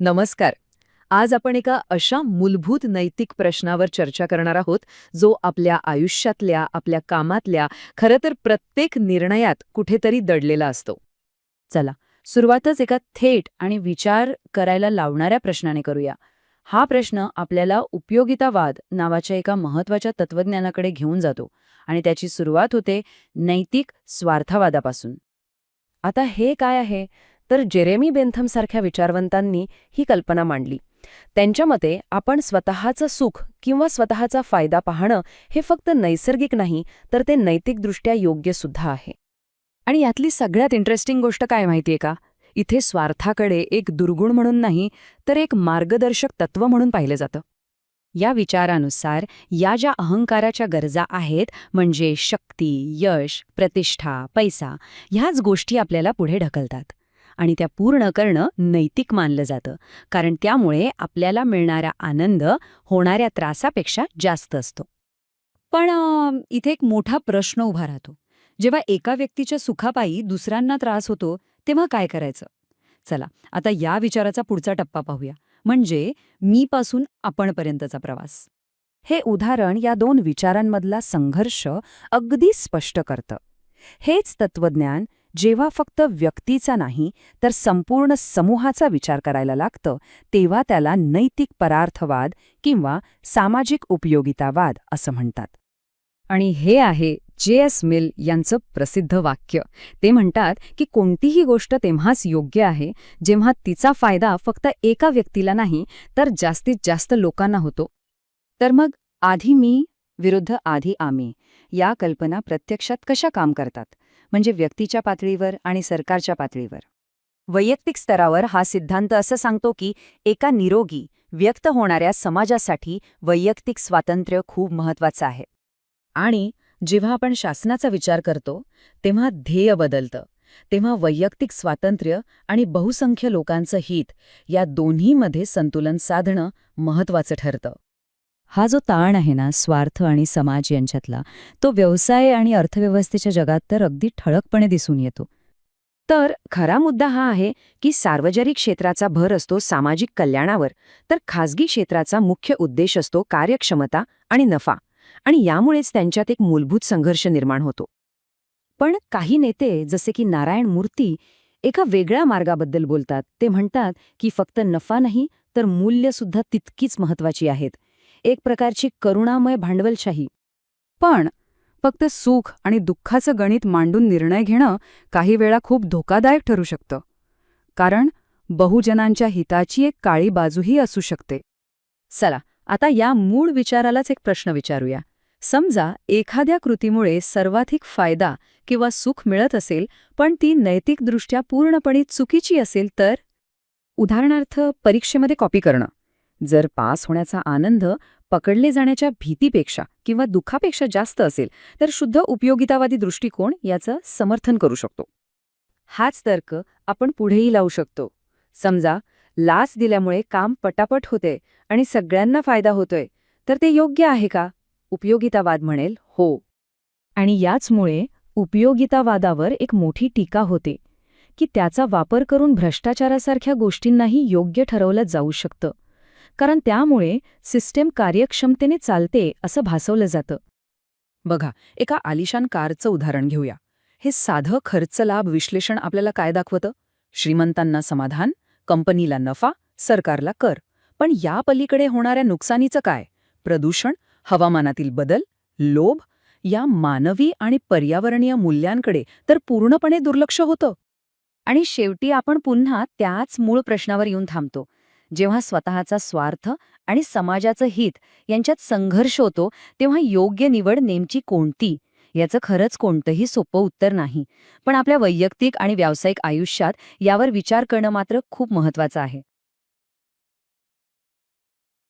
नमस्कार. आज आपण एका अशा मूलभूत नैतिक प्रश्नावर चर्चा करणार आहोत जो आपल्या आयुष्यातल्या आपल्या कामातल्या खरं तर प्रत्येक निर्णयात कुठेतरी दडलेला असतो. चला सुरुवातच एका थेट आणि विचार करायला लावणाऱ्या प्रश्नाने करूया. हा प्रश्न आपल्याला उपयोगितावाद नावाच्या एका महत्त्वाच्या तत्वज्ञानाकडे घेऊन जातो आणि त्याची सुरुवात होते नैतिक स्वार्थवादापासून. आता हे काय आहे? तर जेरेमी बेंथमसारख्या विचारवंतांनी ही कल्पना मांडली. त्यांच्या मते आपण स्वतःचं सुख किंवा स्वतःचा फायदा पाहणं हे फक्त नैसर्गिक नाही तर ते नैतिकदृष्ट्या योग्य सुद्धा आहे. आणि यातली सगळ्यात इंटरेस्टिंग गोष्ट काय माहितीये का? इथे स्वार्थाकडे एक दुर्गुण म्हणून नाही तर एक मार्गदर्शक तत्व म्हणून पाहिलं जातं. या विचारानुसार या ज्या अहंकाराच्या गरजा आहेत म्हणजे शक्ती यश प्रतिष्ठा पैसा ह्याच गोष्टी आपल्याला पुढे ढकलतात. आणि त्या पूर्ण करणं नैतिक मानलं जातं. कारण त्यामुळे आपल्याला मिळणारा आनंद होणाऱ्या त्रासापेक्षा जास्त असतो. पण इथे एक मोठा प्रश्न उभा राहतो. जेव्हा एका व्यक्तीच्या सुखापायी दुसऱ्यांना त्रास होतो तेव्हा काय करायचं? चला आता या विचाराचा पुढचा टप्पा पाहूया. म्हणजे मीपासून आपणपर्यंतचा प्रवास. हे उदाहरण या दोन विचारांमधला संघर्ष अगदी स्पष्ट करतं. हेच तत्वज्ञान जेव्हा फक्त व्यक्तीचा नाही तर संपूर्ण समूहाचा विचार करायला लागतं तेव्हा त्याला नैतिक परार्थवाद किंवा सामाजिक उपयोगितावाद असं म्हणतात. आणि हे आहे जे एस मिल यांचं प्रसिद्ध वाक्य. ते म्हणतात की कोणतीही गोष्ट तेव्हाच योग्य आहे जेव्हा तिचा फायदा फक्त एका व्यक्तीला नाही तर जास्तीत जास्त लोकांना होतो. तर मग आधी मी विरुद्ध आधी आम्ही. या कल्पना प्रत्यक्षात कशा काम करतात? म्हणजे व्यक्तीच्या पातळीवर आणि सरकारच्या पातळीवर. वैयक्तिक स्तरावर हा सिद्धांत असं सांगतो की एका निरोगी व्यक्त होणाऱ्या समाजासाठी वैयक्तिक स्वातंत्र्य खूप महत्वाचं आहे. आणि जेव्हा आपण शासनाचा विचार करतो तेव्हा ध्येय बदलतं. तेव्हा वैयक्तिक स्वातंत्र्य आणि बहुसंख्य लोकांचं हित या दोन्हीमध्ये संतुलन साधणं महत्वाचं ठरतं. हा जो ताण आहे ना स्वार्थ आणि समाज यांच्यातला तो व्यवसाय आणि अर्थव्यवस्थेच्या जगात तर अगदी ठळकपणे दिसून येतो. तर खरा मुद्दा हा आहे की सार्वजनिक क्षेत्राचा भर असतो सामाजिक कल्याणावर तर खासगी क्षेत्राचा मुख्य उद्देश असतो कार्यक्षमता आणि नफा आणि यामुळेच त्यांच्यात एक मूलभूत संघर्ष निर्माण होतो. पण काही नेते जसे की नारायण मूर्ती एका वेगळ्या मार्गाबद्दल बोलतात. ते म्हणतात की फक्त नफा नाही तर मूल्यसुद्धा तितकीच महत्वाची आहेत. एक प्रकारची करुणामय भांडवलशाही. पण फक्त सुख आणि दुःखाचं गणित मांडून निर्णय घेणं काही वेळा खूप धोकादायक ठरू शकतं. कारण बहुजनांच्या हिताची एक काळी बाजूही असू शकते. चला आता या मूळ विचारालाच एक प्रश्न विचारूया. समजा एखाद्या कृतीमुळे सर्वाधिक फायदा किंवा सुख मिळत असेल पण ती नैतिकदृष्ट्या पूर्णपणे चुकीची असेल तर? उदाहरणार्थ परीक्षेमध्ये कॉपी करणं. जर पास होण्याचा आनंद पकडले जाण्याच्या भीतीपेक्षा किंवा दुःखापेक्षा जास्त असेल तर शुद्ध उपयोगितावादी दृष्टिकोन याचं समर्थन करू शकतो. हाच तर्क आपण पुढेही लावू शकतो. समजा लाच दिल्यामुळे काम पटापट होते आणि सगळ्यांना फायदा होतोय तर ते योग्य आहे का? उपयोगितावाद म्हणेल हो. आणि याचमुळे उपयोगितावादावर एक मोठी टीका होते की त्याचा वापर करून भ्रष्टाचारासारख्या गोष्टींनाही योग्य ठरवलं जाऊ शकतं. कारण त्यामुळे सिस्टेम कार्यक्षमतेने चालते असं भासवलं जातं. बघा एका आलिशान कारचं उदाहरण घेऊया. हे साधं खर्च लाभ विश्लेषण आपल्याला काय दाखवतं? श्रीमंतांना समाधान कंपनीला नफा सरकारला कर. पण या पलीकडे होणाऱ्या नुकसानीचं काय? प्रदूषण हवामानातील बदल लोभ या मानवी आणि पर्यावरणीय मूल्यांकडे तर पूर्णपणे दुर्लक्ष होतं. आणि शेवटी आपण पुन्हा त्याच मूळ प्रश्नावर येऊन थांबतो. जेव्हा स्वतःचा स्वार्थ आणि समाजाचं हित यांच्यात संघर्ष होतो तेव्हा योग्य निवड नेमची कोणती? याचं खरंच कोणतंही सोपं उत्तर नाही. पण आपल्या वैयक्तिक आणि व्यावसायिक आयुष्यात यावर विचार करणं मात्र खूप महत्वाचं आहे.